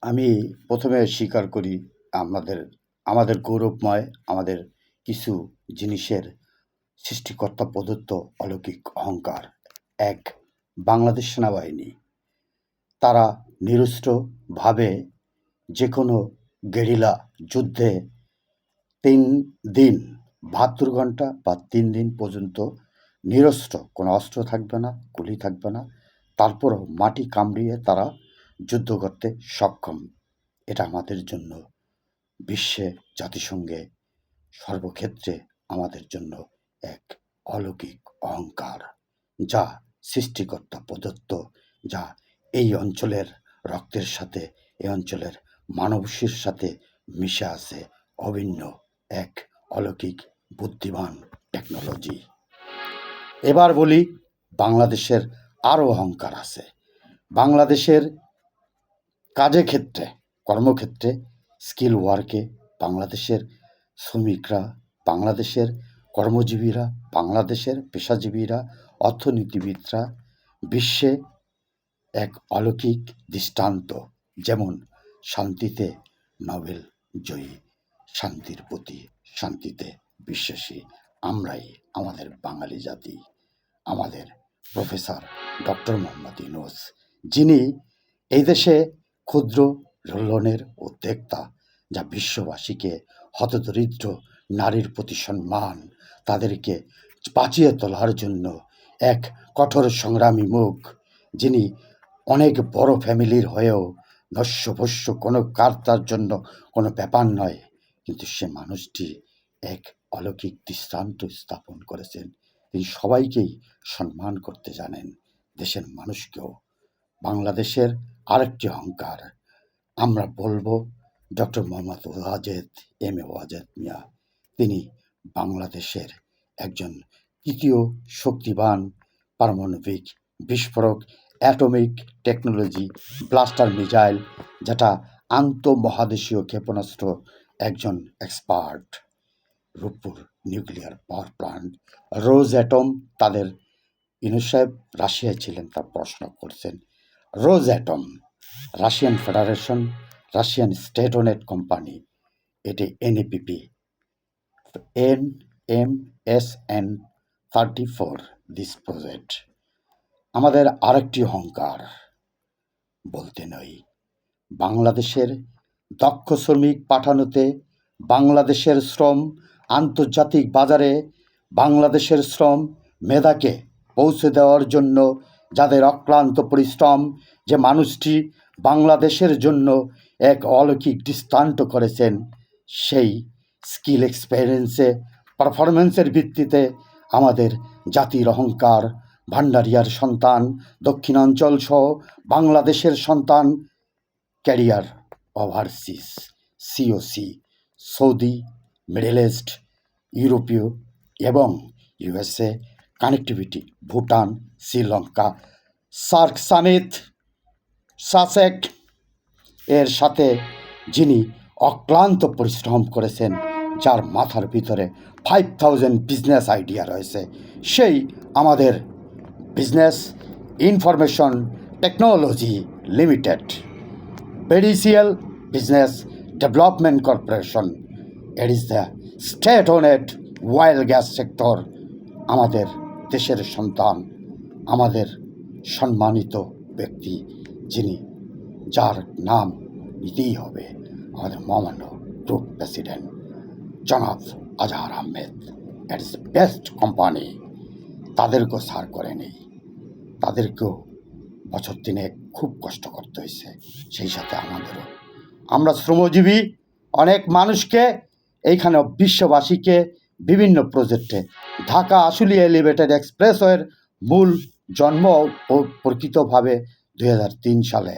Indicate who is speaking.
Speaker 1: আমি প্রথমে স্বীকার করি আমাদের আমাদের গৌরবময়, আমাদের কিছু জিনিসের সৃষ্টিকর্তা প্রদত্ত অলৌকিক অহংকার। এক, বাংলাদেশ সেনাবাহিনী। তারা নিরুষ্টভাবে যে কোনো গেরিলা যুদ্ধে তিন দিন, বাহাত্তর ঘণ্টা বা তিন দিন পর্যন্ত নিরস্ত্র, কোনো অস্ত্র থাকবে না, গুলি থাকবে না। তারপরও মাটি কামড়িয়ে তারা যুদ্ধ করতে সক্ষম। এটা আমাদের জন্য, বিশ্বে, জাতিসংঘে, সর্বক্ষেত্রে আমাদের জন্য এক অলৌকিক অহংকার, যা সৃষ্টিকর্তা প্রদত্ত, যা এই অঞ্চলের রক্তের সাথে, এই অঞ্চলের মানবশির সাথে মিশে আছে অভিন্ন এক অলৌকিক বুদ্ধিমান টেকনোলজি। এবার বলি, বাংলাদেশের আরও অহংকার আছে। বাংলাদেশের কাজে ক্ষেত্রে, কর্মক্ষেত্রে স্কিল ওয়ার্কে বাংলাদেশের শ্রমিকরা, বাংলাদেশের কর্মজীবীরা, বাংলাদেশের পেশাজীবীরা, অর্থনীতিবিদরা, বিশ্বে এক অলৌকিক দৃষ্টান্ত, যেমন শান্তিতে নোবেল জয়ী, শান্তির প্রতি, শান্তিতে বিশ্বাসী। আমরাই আমাদের বাঙালি জাতি। আমাদের প্রফেসর ডক্টর মোহাম্মদ ইউনুস, যিনি এই দেশে ক্ষুদ্র লোনের উদ্যোক্তা যা বিশ্ববাসীকে হতদরিদ্র নারীর প্রতি সম্মান তাদেরকে বাঁচিয়ে তোলার জন্য এক কঠোর সংগ্রামী মুখ, যিনি অনেক বড় ফ্যামিলির হয়েও নস্যভস্য কোনো কার তার জন্য কোনো ব্যাপার নয়, কিন্তু সে মানুষটি এক অলৌকিক দৃষ্টান্ত স্থাপন করেছেন। তিনি সবাইকেই সম্মান করতে জানেন। দেশের মানুষকেও। বাংলাদেশের আরেকটি অহংকার। আমরা বলব, doctor Mohammad Wazed, M A Wazed Miah. তিনি বাংলাদেশের একজন তৃতীয় শক্তিবান, পারমাণবিক, বিস্ফোরক, অ্যাটমিক টেকনোলজি, ব্লাস্টার মিজাইল যেটা আন্তঃমহাদেশীয় ক্ষেপণাস্ত্র একজন expert. Rooppur nuclear power plant Rosatom, তাদের ইউনুস সাহেব রাশিয়ায় ছিলেন, তার পড়াশোনা করছেন। Rosatom Russian Federation Russian state owned company এটি NAPP N M S N thirty four this project আমাদের আরেকটি অহংকার, বলতে নই বাংলাদেশের দক্ষ শ্রমিক পাঠানোতে বাংলাদেশের শ্রম, আন্তর্জাতিক বাজারে বাংলাদেশের শ্রম মেধাকে পৌঁছে দেওয়ার জন্য যাদের অক্লান্ত পরিশ্রম যে মানুষটি বাংলাদেশের জন্য এক অলৌকিক দৃষ্টান্ত করেছেন, সেই স্কিল এক্সপেরিয়েন্সে পারফরমেন্সের ভিত্তিতে আমাদের জাতির অহংকার ভান্ডারিয়ার সন্তান দক্ষিণাঞ্চল সহ বাংলাদেশের সন্তান, career overseas, COC, Saudi, Middle East, ইউরোপীয় এবং USA connectivity, Bhutan, Sri Lanka, SAARC summit SASEC এর সাথে যিনি অক্লান্ত পরিশ্রম করেছেন, যার মাথার ভিতরে ফাইভ থাউজেন্ড বিজনেস আইডিয়া রয়েছে। সেই আমাদের business information technology limited পেডিসিয়াল business development corporation it is the state owned oil gas sector আমাদের দেশের সন্তান, আমাদের সম্মানিত ব্যক্তি, যিনি যার নাম নিতেই হবে আমাদের মহামান্য গ্রুপ প্রেসিডেন্ট জনাব Azhar Ahmed. It best company তাদেরকেও সার করে নেই। তাদেরকেও বছর দিনে খুব কষ্ট করতে হয়েছে। সেই সাথে আমাদেরও। আমরা শ্রমজীবী, অনেক মানুষকে, এইখানে বিশ্ববাসীকে বিভিন্ন প্রজেক্টে। ঢাকা আশুলিয়া এলিভেটেড এক্সপ্রেসওয়ের মূল জন্ম প্রকৃতভাবে দু হাজার তিন সালে।